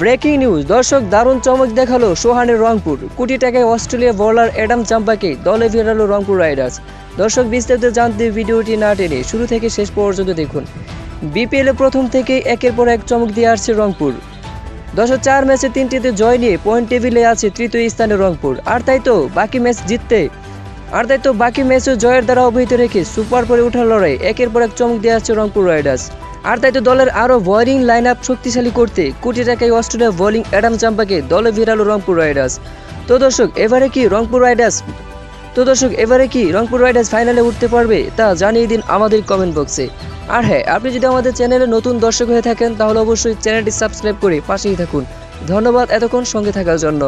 Breaking news. দর্শক, দারুণ চমক দেখাল সোহানের রংপুর। কোটি টাকায় অস্ট্রেলিয়া বোলার অ্যাডাম চাম্পাকে দলে ফেরালো রংপুর রাইডার্স। দর্শক, বিস্তারিত জানতে ভিডিওটি না টেনে শুরু থেকে শেষ পর্যন্ত দেখুন। বিপিএলে প্রথম থেকে একের পর এক চমক দিয়ে আসছে রংপুর। দশ চার ম্যাচে তিনটিতে জয় নিয়ে পয়েন্ট টেবিলে আছে তৃতীয় স্থানে রংপুর। আর তাই তো, বাকি ম্যাচ জিততে আর তাই তো বাকি ম্যাচও জয়ের দ্বারা অবহিত রেখে সুপার পরে ওঠার লড়াই, একের পর এক চমক দিয়ে আসছে রংপুর রাইডার্স। আর তাই তো দলের আরও বোলিং লাইন আপ শক্তিশালী করতে কোটি টাকায় অস্ট্রেলিয়া বোলিং অ্যাডাম চাম্পাকে দলে ফেরালো রংপুর রাইডার্স। তো দর্শক, এবারে কি রংপুর রাইডার্স তো দর্শক, এবারে কি রংপুর রাইডার্স ফাইনালে উঠতে পারবে তা জানিয়ে দিন আমাদের কমেন্ট বক্সে আর হ্যাঁ আপনি যদি আমাদের চ্যানেলে নতুন দর্শক হয়ে থাকেন, তাহলে অবশ্যই চ্যানেলটি সাবস্ক্রাইব করে পাশেই থাকুন। ধন্যবাদ এতক্ষণ সঙ্গে থাকার জন্য।